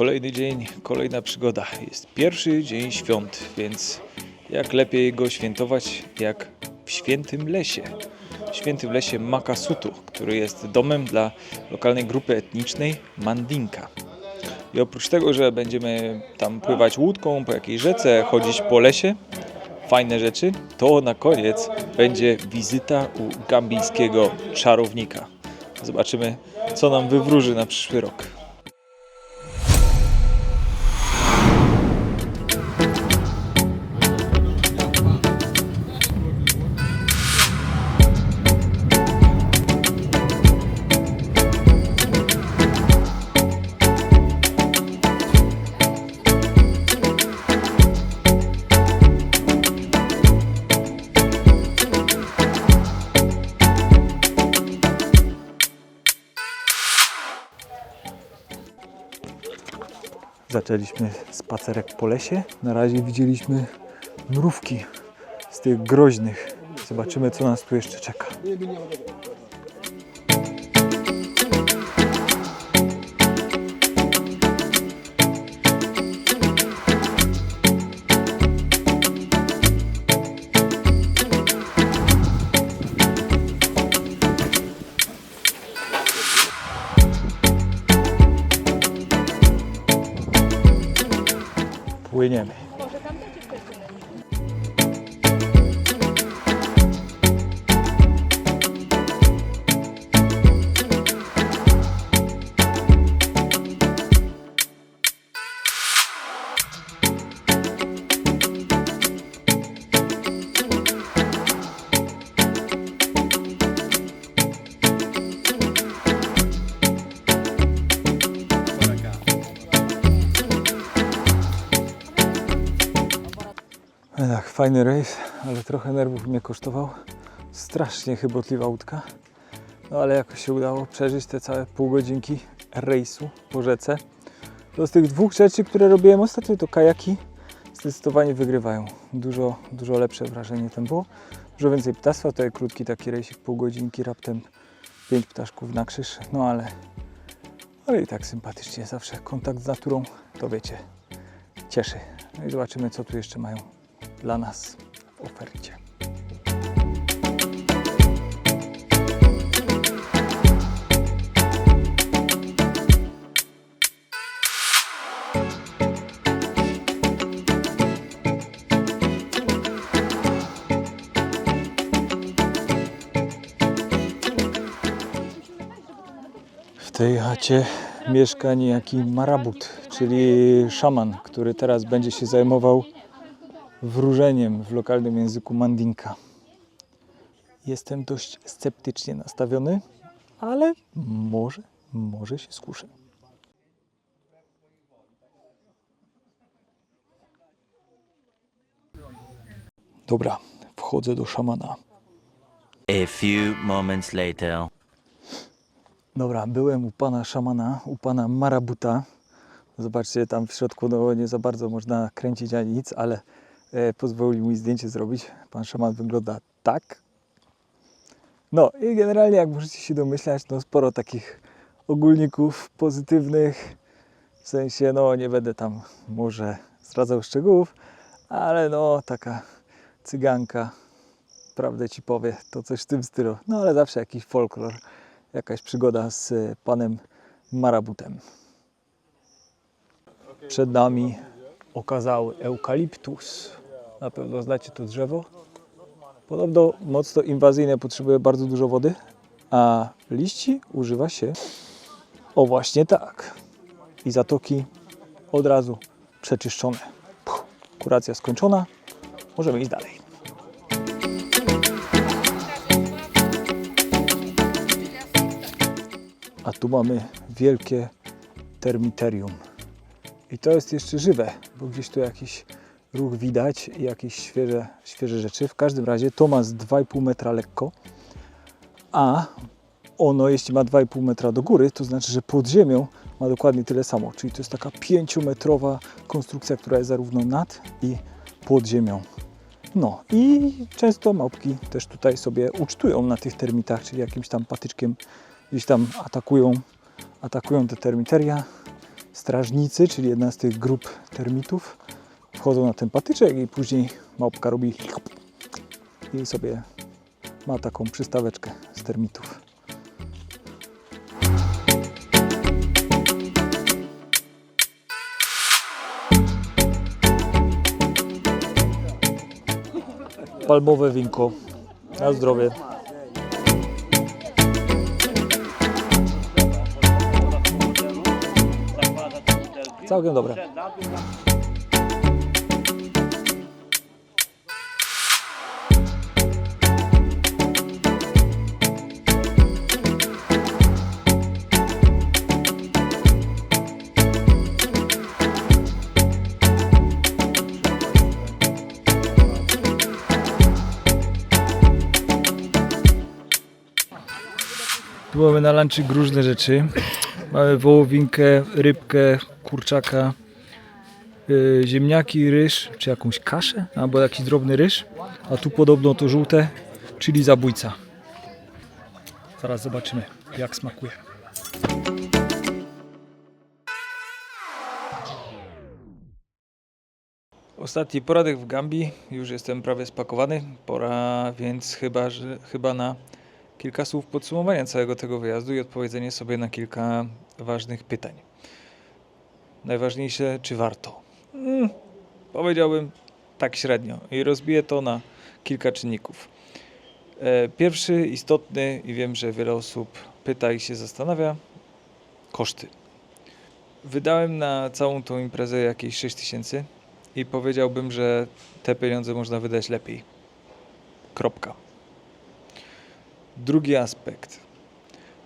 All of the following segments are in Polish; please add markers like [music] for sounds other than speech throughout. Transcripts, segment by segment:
Kolejny dzień, kolejna przygoda. Jest pierwszy dzień świąt, więc jak lepiej go świętować jak w świętym lesie. W świętym lesie Makasutu, który jest domem dla lokalnej grupy etnicznej Mandinka. I oprócz tego, że będziemy tam pływać łódką po jakiejś rzece, chodzić po lesie, fajne rzeczy, to na koniec będzie wizyta u gambijskiego czarownika. Zobaczymy, co nam wywróży na przyszły rok. Zaczęliśmy spacerek po lesie. Na razie widzieliśmy mrówki z tych groźnych. Zobaczymy, co nas tu jeszcze czeka. Płyniemy. E, Tak, fajny rejs, ale trochę nerwów mnie kosztował. Strasznie chybotliwa łódka. No ale jakoś się udało przeżyć te całe pół godzinki rejsu po rzece. To z tych dwóch rzeczy, które robiłem ostatnio, to kajaki zdecydowanie wygrywają. Dużo, dużo lepsze wrażenie tam było. Dużo więcej ptactwa, to jest krótki taki rejsik, pół godzinki, raptem pięć ptaszków na krzyż. No ale, ale i tak sympatycznie. Zawsze kontakt z naturą, to wiecie, cieszy. No i zobaczymy, co tu jeszcze mają dla nas w ofercie. W tej chacie mieszka niejaki marabut, czyli szaman, który teraz będzie się zajmował wróżeniem w lokalnym języku mandinka. Jestem dość sceptycznie nastawiony, ale może, może się skuszę. Dobra, wchodzę do szamana. A few moments later. Dobra, byłem u pana szamana, u pana Marabuta. Zobaczcie, tam w środku no, nie za bardzo można kręcić ani nic, ale pozwolił mi zdjęcie zrobić. Pan szaman wygląda tak. No i generalnie, jak możecie się domyślać, no sporo takich ogólników pozytywnych. W sensie, no nie będę tam może zdradzał szczegółów, ale no taka cyganka, prawdę ci powie, to coś w tym stylu. No ale zawsze jakiś folklor jakaś przygoda z e, panem Marabutem. Przed nami okazały eukaliptus. Na pewno znacie to drzewo. Podobno mocno inwazyjne, potrzebuje bardzo dużo wody, a liści używa się o właśnie tak. I zatoki od razu przeczyszczone. Puh, kuracja skończona. Możemy iść dalej. A tu mamy wielkie termiterium. I to jest jeszcze żywe, bo gdzieś tu jakiś ruch widać i jakieś świeże, świeże rzeczy. W każdym razie to ma z 2,5 metra lekko, a ono, jeśli ma 2,5 metra do góry, to znaczy, że pod ziemią ma dokładnie tyle samo. Czyli to jest taka 5-metrowa konstrukcja, która jest zarówno nad i pod ziemią. No i często małpki też tutaj sobie ucztują na tych termitach, czyli jakimś tam patyczkiem gdzieś tam atakują, atakują te termiteria. strażnicy, czyli jedna z tych grup termitów, wchodzą na ten patyczek i później małpka robi i sobie ma taką przystaweczkę z termitów. Palmowe winko. Na zdrowie. Całkiem dobre. Mamy na lunchik różne rzeczy. Mamy wołowinkę, rybkę, kurczaka, yy, ziemniaki, ryż, czy jakąś kaszę, albo jakiś drobny ryż. A tu podobno to żółte, czyli zabójca. Zaraz zobaczymy, jak smakuje. Ostatni poradek w Gambii. Już jestem prawie spakowany. Pora więc chyba, że, chyba na kilka słów podsumowania całego tego wyjazdu i odpowiedzenie sobie na kilka ważnych pytań. Najważniejsze, czy warto? Mm, powiedziałbym tak średnio i rozbiję to na kilka czynników. E, Pierwszy, istotny i wiem, że wiele osób pyta i się zastanawia, koszty. Wydałem na całą tą imprezę jakieś 6 tysięcy i powiedziałbym, że te pieniądze można wydać lepiej. Kropka. Drugi aspekt.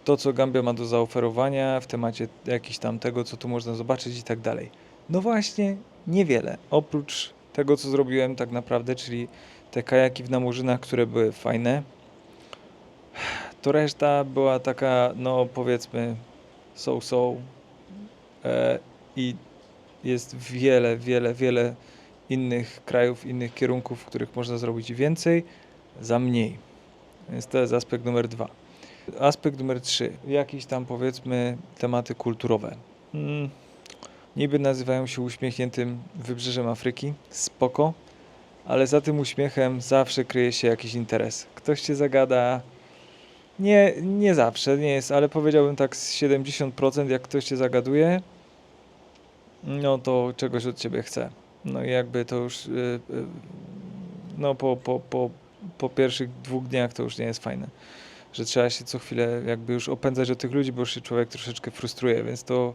To, co Gambia ma do zaoferowania w temacie jakiś tam tego, co tu można zobaczyć i tak dalej. No właśnie, niewiele. Oprócz tego, co zrobiłem tak naprawdę, czyli te kajaki w namurzynach, które były fajne, to reszta była taka, no powiedzmy, so-so. E, I jest wiele, wiele, wiele innych krajów, innych kierunków, w których można zrobić więcej za mniej. Więc to jest aspekt numer dwa. Aspekt numer trzy. Jakieś tam powiedzmy tematy kulturowe. Mm, niby nazywają się uśmiechniętym wybrzeżem Afryki. Spoko. Ale za tym uśmiechem zawsze kryje się jakiś interes. Ktoś cię zagada. Nie, nie zawsze, nie jest, ale powiedziałbym tak z 70% jak ktoś cię zagaduje, no to czegoś od ciebie chce. No i jakby to już, yy, yy, no po, po, po, po pierwszych dwóch dniach to już nie jest fajne. Że trzeba się co chwilę jakby już opędzać od tych ludzi, bo już się człowiek troszeczkę frustruje, więc to,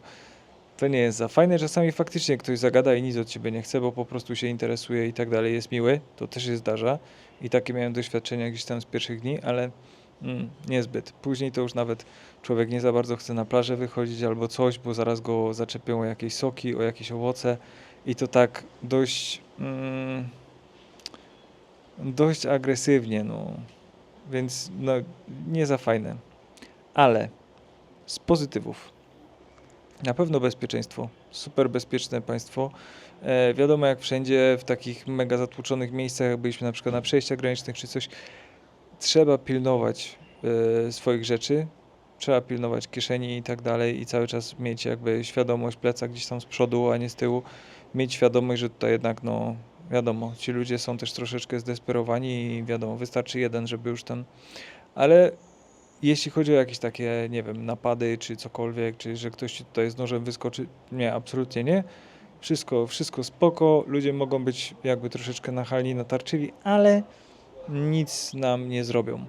to nie jest za fajne. Czasami faktycznie ktoś zagada i nic od ciebie nie chce, bo po prostu się interesuje i tak dalej, jest miły, to też się zdarza. I takie miałem doświadczenia gdzieś tam z pierwszych dni, ale mm, niezbyt. Później to już nawet człowiek nie za bardzo chce na plażę wychodzić albo coś, bo zaraz go zaczepią o jakieś soki, o jakieś owoce i to tak dość mm, dość agresywnie, no. Więc no, nie za fajne. Ale z pozytywów. Na pewno bezpieczeństwo. Super bezpieczne państwo. E, wiadomo, jak wszędzie w takich mega zatłoczonych miejscach, jak byliśmy na przykład na przejściach granicznych czy coś, trzeba pilnować e, swoich rzeczy, trzeba pilnować kieszeni i tak dalej i cały czas mieć jakby świadomość plecak gdzieś tam z przodu, a nie z tyłu. Mieć świadomość, że tutaj jednak no wiadomo, ci ludzie są też troszeczkę zdesperowani i wiadomo, wystarczy jeden, żeby już ten... Ale jeśli chodzi o jakieś takie, nie wiem, napady czy cokolwiek, czy że ktoś ci tutaj z nożem wyskoczy, nie, absolutnie nie. Wszystko, wszystko spoko, ludzie mogą być jakby troszeczkę nachalni, natarczywi, ale nic nam nie zrobią.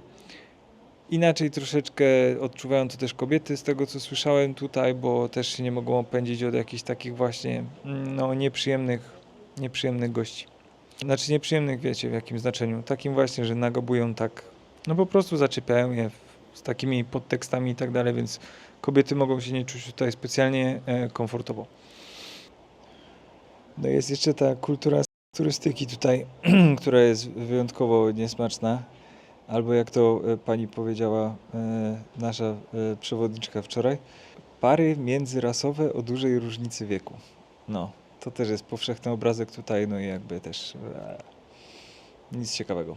Inaczej troszeczkę odczuwają to też kobiety, z tego co słyszałem tutaj, bo też się nie mogą opędzić od jakichś takich właśnie mm, no, nieprzyjemnych, nieprzyjemnych gości. Znaczy nieprzyjemnych, wiecie w jakim znaczeniu. Takim właśnie, że nagabują tak, no po prostu zaczepiają je z takimi podtekstami i tak dalej, więc kobiety mogą się nie czuć tutaj specjalnie e, komfortowo. No jest jeszcze ta kultura turystyki tutaj, [clears throat] która jest wyjątkowo niesmaczna. Albo jak to e, pani powiedziała e, nasza przewodniczka wczoraj, pary międzyrasowe o dużej różnicy wieku. No, to też jest powszechny obrazek tutaj, no i jakby też e, nic ciekawego.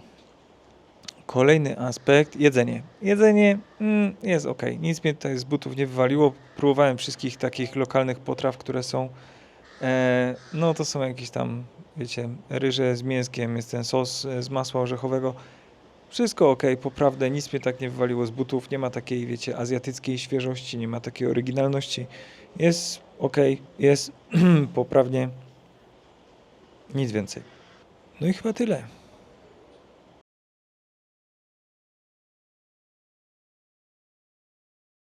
Kolejny aspekt, jedzenie. Jedzenie mm, jest ok, nic mnie tutaj z butów nie wywaliło. Próbowałem wszystkich takich lokalnych potraw, które są. E, no to są jakieś tam, wiecie, ryże z mięskiem, jest ten sos e, z masła orzechowego. Wszystko ok, poprawne, nic mnie tak nie wywaliło z butów. Nie ma takiej, wiecie, azjatyckiej świeżości, nie ma takiej oryginalności. Jest ok, jest [clears throat] poprawnie. Nic więcej. No i chyba tyle.